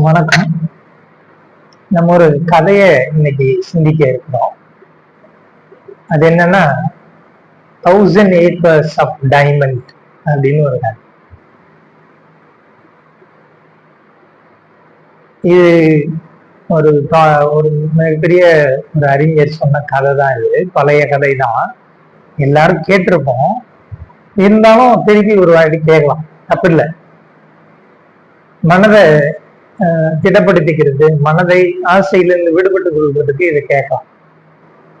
வணக்கம். நம்ம ஒரு கதைய இன்னைக்கு சிந்திக்க இருக்கிறோம். அது என்னன்னா தௌசண்ட் ஏக்கர்ஸ் ஆஃப் டைமண்ட் அப்படின்னு ஒரு கதை. இது ஒரு பா- ஒரு மிகப்பெரிய ஒரு அறிஞர் சொன்ன கதை தான் இது. பழைய கதை தான் எல்லாரும் கேட்டிருப்போம். இருந்தாலும் திருப்பி ஒரு வாட்டி கேட்கலாம். தப்பில்லை மனதை திடப்படுத்திக்கிறது. மனதை ஆசையிலிருந்து விடுபட்டு கொள்வதற்கு இதை கேட்கலாம்.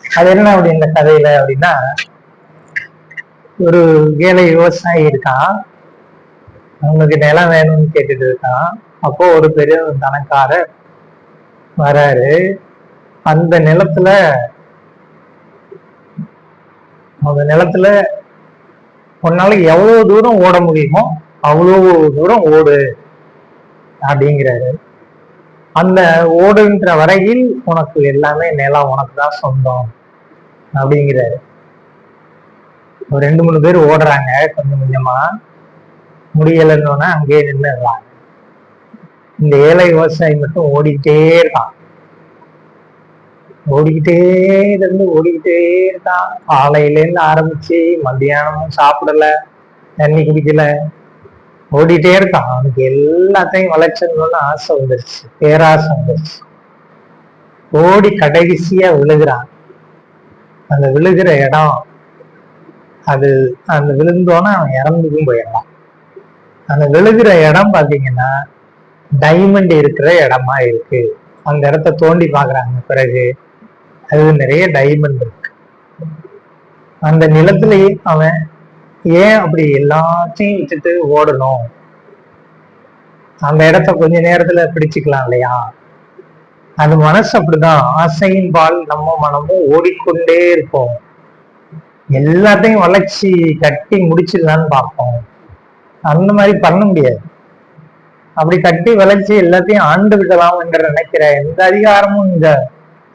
அது என்ன அப்படி இந்த கதையில அப்படின்னா ஒரு ஏழை விவசாயி இருக்கான். அவனுக்கு நிலம் வேணும்னு கேட்டுட்டு இருக்கான். அப்போ ஒரு பெரிய தனக்காரர் வராரு. அந்த நிலத்துல அந்த நிலத்துல உன்னால எவ்வளவு தூரம் ஓட முடியுமோ அவ்வளவு தூரம் ஓடு. அப்படிங்கிறாரு. அந்த ஓடுன்ற வரையில் உனக்கு எல்லாமே நிலம் உனக்கு தான் சொந்தம் அப்படிங்கிறாரு. ஒரு ரெண்டு மூணு பேர் ஓடுறாங்க கொஞ்சம் கொஞ்சமா. முடியலைன்னொன்னே அங்கேயே நின்றுடுறாங்க இந்த ஏழை விவசாயி மட்டும் ஓடிக்கிட்டே இருக்கான். ஓடிக்கிட்டே இருந்து ஓடிக்கிட்டே இருக்கான். காலையில இருந்து ஆரம்பிச்சு மத்தியானமும் சாப்பிடல தண்ணி குடிக்கல. ஓடிட்டே இருக்கான். அவனுக்கு எல்லாத்தையும் வளர்ச்சிடணும்னு ஆசை வந்துருச்சு. பேராசை வந்துருச்சு. ஓடி கடைசியா விழுகிறான். அந்த விழுகிற இடம் அது அந்த விழுந்தோன்னா அவன் இறந்துக்கும் போயிடலாம். அந்த விழுகிற இடம் பாத்தீங்கன்னா டைமண்ட் இருக்கிற இடமா இருக்கு. அந்த இடத்த தோண்டி பாக்குறாங்க. பிறகு அது நிறைய டைமண்ட் இருக்கு. அந்த நிலத்திலேயே அவன் ஏன் அப்படி எல்லாத்தையும் விட்டுட்டு ஓடணும்? அந்த இடத்த கொஞ்ச நேரத்துல பிடிச்சுக்கலாம் இல்லையா? அந்த மனசு அப்படிதான். ஆசையின் பால் நம்ம மனமும் ஓடிக்கொண்டே இருப்போம். எல்லாத்தையும் வளர்ச்சி கட்டி முடிச்சிடலான்னு பார்ப்போம். அந்த மாதிரி பண்ண முடியாது. அப்படி கட்டி வளர்ச்சி எல்லாத்தையும் ஆண்டு விடலாம் என்று நினைக்கிற எந்த அதிகாரமும் இந்த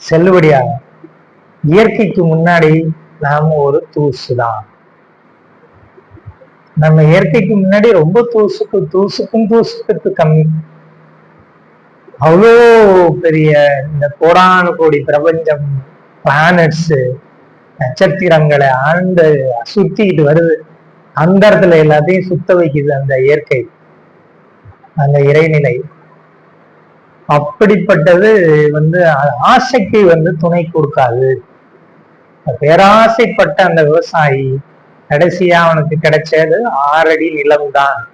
செல்லுபடியாகும். இயற்கைக்கு முன்னாடி நாம ஒரு தூசு தான் நம்ம இயற்கைக்கு முன்னாடி ரொம்ப தூசுக்கு தூசுக்கும் தூசுக்கு கம்மி. அவ்வளோ பெரிய இந்த கோடானு கோடி பிரபஞ்சம் பிளானட்ஸ் நட்சத்திரங்களை ஆழ்ந்து சுத்திக்கிட்டு வருது. அந்த இடத்துல எல்லாத்தையும் சுத்த வைக்குது அந்த இயற்கை அந்த இறைநிலை. அப்படிப்பட்டது வந்து ஆசைக்கு வந்து துணை கொடுக்காது. பேராசைப்பட்ட அந்த விவசாயி கடைசியா அவனுக்கு கிடைச்சது ஆறடி நிலம்தான்.